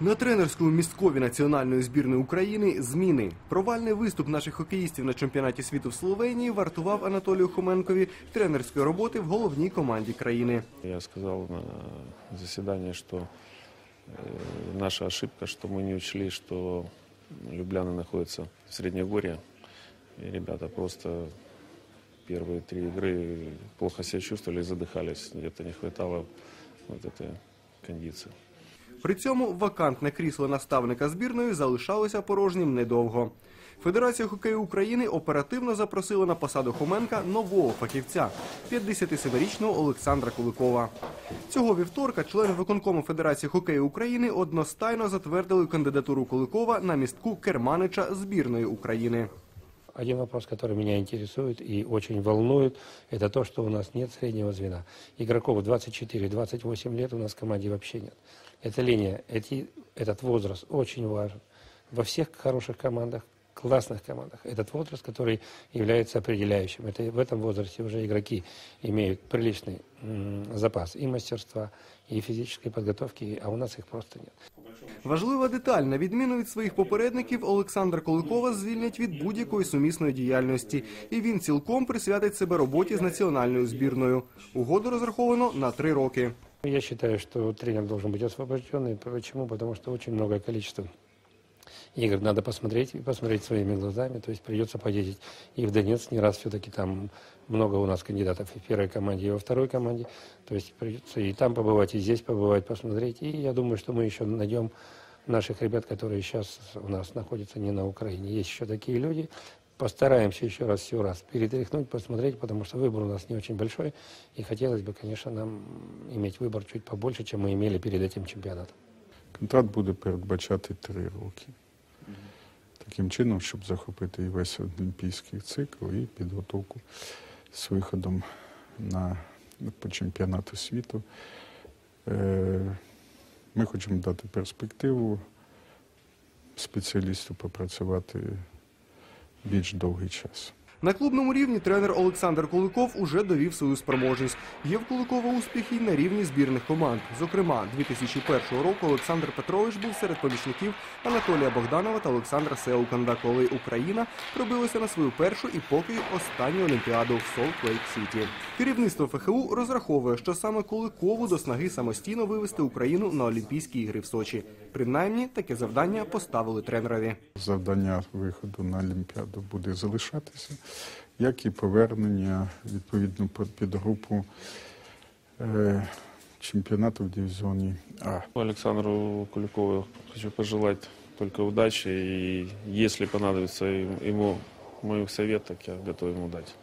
На тренерському місткові національної збірної України зміни. Провальний виступ наших хокеїстів на чемпіонаті світу в Словенії вартував Анатолію Хоменкові тренерської роботи в головній команді країни. Я сказал на заседании, что э, наша ошибка, что мы не учли, что Любляна находится в Среднегорье. И ребята просто первые три игры плохо себя чувствовали и задыхались. Где-то не хватало вот этой кондиции. При цьому вакантне крісло наставника збірної залишалося порожнім недовго. Федерація хокею України оперативно запросила на посаду Хоменка нового фахівця 57-річного Олександра Куликова. Цього вівторка члени виконкому Федерації хокею України одностайно затвердили кандидатуру Куликова на містку керманича збірної України. Один вопрос, который меня интересует и очень волнует, это то, что у нас нет среднего звена. Игроков 24-28 лет у нас в команде вообще нет. Эта линия, эти, этот возраст очень важен. Во всех хороших командах, классных командах, этот возраст, который является определяющим. Это, в этом возрасте уже игроки имеют приличный м, запас и мастерства, и физической подготовки, а у нас их просто нет. Важлива деталь, на відміну від своїх попередників, Олександра Куликова звільнять від будь-якої сумісної діяльності, і він цілком присвятить себе роботі з національною збірною. Угоду розраховано на три роки. Я считаю, что тренер должен быть освобожденный. Почему? Потому что очень многое количество игр надо посмотреть и посмотреть своими глазами. То есть придется поездить и в Донецк не раз все-таки там много у нас кандидатов и в первой команде, и во второй команде. То есть придется и там побывать, и здесь побывать, посмотреть. И я думаю, что мы еще найдем наших ребят, которые сейчас у нас находятся не на Украине. Есть еще такие люди. Постараемся еще раз, все раз перетряхнуть, посмотреть, потому что выбор у нас не очень большой. И хотелось бы, конечно, нам иметь выбор чуть побольше, чем мы имели перед этим чемпионатом. Контракт буде передбачати три роки. Таким чином, щоб захопити і весь олімпійський цикл, і підготовку з виходом на, по чемпіонату світу. Е, Ми хочемо дати перспективу спеціалісту попрацювати більш довгий час. На клубному рівні тренер Олександр Куликов уже довів свою спроможність. Є в Куликова успіхи й на рівні збірних команд. Зокрема, 2001 року Олександр Петрович був серед помічників Анатолія Богданова та Олександра Сеуканда, коли Україна пробилася на свою першу і поки останню олімпіаду в Солт-Лейк-Сіті. Керівництво ФХУ розраховує, що саме Куликову до снаги самостійно вивести Україну на Олімпійські ігри в Сочі. Принаймні таке завдання поставили тренерові. Завдання виходу на Олімпіаду буде залишатися, як і повернення відповідно під- групу е, чемпіонату в дивізіоні А. Александру Куликову хочу пожелать только удачи. И если понадобится йому мой совет, так я готов ему дать.